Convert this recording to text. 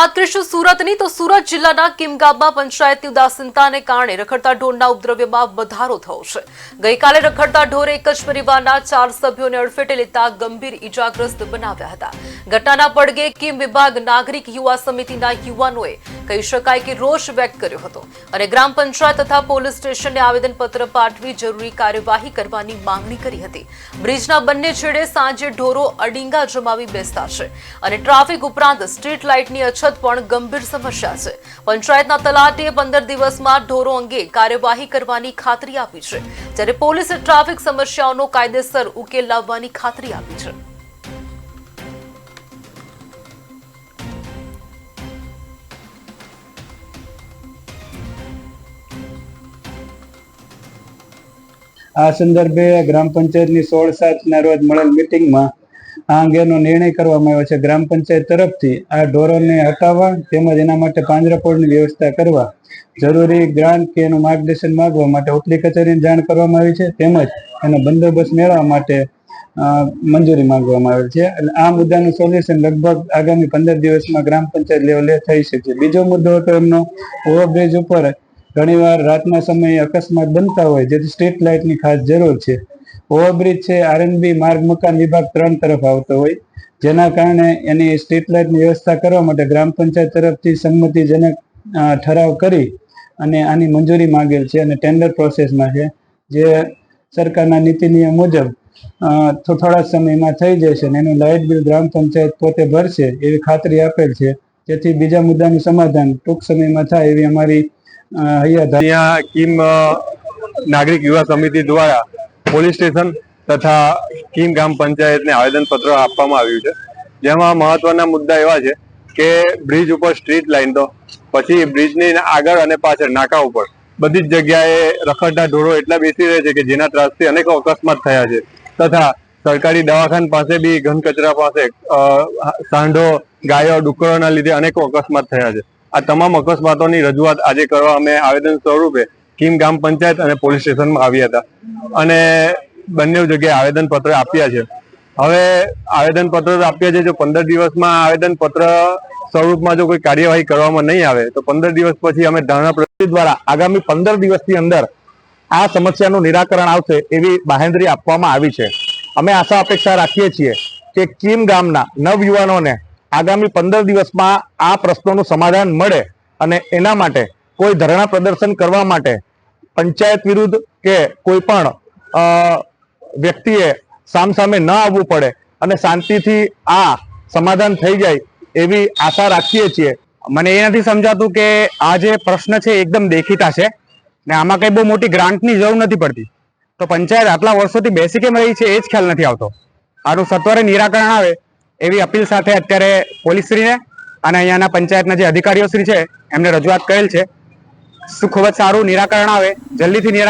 વાત કરીશું સુરતની તો સુરત જિલ્લાના કિમગામમાં પંચાયતની ઉદાસીનતાને કારણે રખડતા ઢોરના ઉપદ્રવ્યમાં વધારો થયો છે. ગઈકાલે રખડતા ઢોરે એક જ પરિવારના ચાર સભ્યોને અડફેટે લેતા ગંભીર ઈજાગ્રસ્ત બનાવ્યા હતા. ઘટનાના પડગે કિમ વિભાગ નાગરિક યુવા સમિતિના યુવાનોએ કહી શકાય કે રોષ વ્યક્ત કર્યો હતો. અને ગ્રામ પંચાયત તથા પોલીસ સ્ટેશનને આવેદનપત્ર પાઠવી જરૂરી કાર્યવાહી કરવાની માંગણી કરી હતી. બ્રિજના બંને છેડે સાંજે ઢોરો અડિંગા જમાવી બેસતા છે. અને ટ્રાફિક ઉપરાંત સ્ટ્રીટ લાઇટની અછત પણ ગંભીર સમસ્યા છે. પંચાયતના તલાટીએ પંદર દિવસમાં ઢોરો અંગે કાર્યવાહી કરવાની ખાતરી આપી છે. જ્યારે પોલીસે ટ્રાફિક સમસ્યાઓનો કાયદેસર ઉકેલ લાવવાની ખાતરી આપી છે. આ સંદર્ભે ગ્રામ પંચાયતની સોળ સાતના રોજ મળેલ મિટિંગમાં આ અંગેનો નિર્ણય કરવામાં આવ્યો છે. ગ્રામ પંચાયત તરફથી આ ઢોરોને હટાવવા તેમજ એના માટે પાંજરાપોળની વ્યવસ્થા કરવા જરૂરી ગ્રાન્ટ કે એનું માર્ગદર્શન માંગવા માટે ઉપલી કચેરીને જાણ કરવામાં આવી છે. તેમજ એનો બંદોબસ્ત મેળવવા માટે મંજૂરી માંગવામાં આવેલ છે. આ મુદ્દાનું સોલ્યુશન લગભગ આગામી પંદર દિવસમાં ગ્રામ પંચાયત લેવલે થઈ શકશે. બીજો મુદ્દો હતો એમનો ઓવરબ્રિજ ઉપર ઘણીવાર રાતના સમયે અકસ્માત બનતા હોય, જેથી સ્ટ્રીટ લાઇટની ખાસ જરૂર છે. ઓવરબ્રિજ છે આરએનબી માર્ગ, મકાન વિભાગ ત્રણ તરફ આવતો હોય. જેના કારણે એની સ્ટ્રીટ લાઇટની વ્યવસ્થા કરવા માટે ગ્રામ પંચાયત તરફથી સંમતિજનક ઠરાવ કરી અને આની મંજૂરી માંગેલ છે અને ટેન્ડર પ્રોસેસમાં છે. જે સરકારના નીતિ નિયમ મુજબ થોડા સમયમાં થઈ જશે અને એનું લાઇટ બિલ ગ્રામ પંચાયત પોતે ભરશે એવી ખાતરી આપેલ છે. જેથી બીજા મુદ્દાનું સમાધાન ટૂંક સમયમાં થાય એવી અમારી અહીંયા કિમ નાગરિક યુવા સમિતિ દ્વારા પોલીસ સ્ટેશન તથા કિમ ગ્રામ પંચાયતને આવેદનપત્ર આપવામાં આવ્યું છે. જેમાં મહત્વના મુદ્દા એવા છે કે બ્રિજ ઉપર સ્ટ્રીટ લાઈન તો, પછી બ્રિજની આગળ અને પાછળ નાકા ઉપર બધી જ જગ્યાએ રખડતા ઢોરો એટલા બેસી રહે છે કે જેના ત્રાસથી અનેકો અકસ્માત થયા છે. તથા સરકારી દવાખાન પાસે બી ઘન કચરા પાસે સાંઢો, ગાયો ડુક્કરોના લીધે અનેકો અકસ્માત થયા છે. આ તમામ અકસ્માતોની રજૂઆત આજે કરવા અમે આવેદન સ્વરૂપે કિમ ગ્રામ પંચાયત અને પોલીસ સ્ટેશનમાં આવ્યા હતા. અને બંને જગ્યાએ આવેદન પત્ર આપ્યા છે. હવે આવેદન પત્ર આપ્યા છે. જો પંદર દિવસમાં આવેદન પત્ર સ્વરૂપમાં જો કોઈ કાર્યવાહી કરવામાં નહીં આવે, તો પંદર દિવસ પછી અમે ધારણા પ્રતિ દ્વારા આગામી પંદર દિવસની અંદર આ સમસ્યાનું નિરાકરણ આવશે એવી બાહેંધરી આપવામાં આવી છે. અમે આશા અપેક્ષા રાખીએ છીએ કે કિમ ગામના નવયુવાનોને આગામી પંદર દિવસમાં આ પ્રશ્નોનું સમાધાન મળે અને એના માટે કોઈ ધરણા પ્રદર્શન કરવા માટે પંચાયત વિરુદ્ધ કે કોઈ પણ વ્યક્તિએ સામસામે ન આવવું પડે અને શાંતિથી આ સમાધાન થઈ જાય એવી આશા રાખીએ છીએ. મને એ નથી સમજાતું કે આ જે પ્રશ્ન છે એકદમ દેખીતા છે ને આમાં કઈ બહુ મોટી ગ્રાન્ટની જરૂર નથી પડતી. તો પંચાયત આટલા વર્ષોથી બેસી કેમ રહી છે એ જ ખ્યાલ નથી આવતો. આનું સત્વરે નિરાકરણ આવે એવી અપીલ સાથે અત્યારે પોલીસશ્રીને અને અહીંયાના પંચાયતના જે અધિકારીઓ શ્રી છે, એમને રજૂઆત કરેલ છે. શું ખૂબ જ સારું, નિરાકરણ આવે. જલ્દીથી નિરાકરણ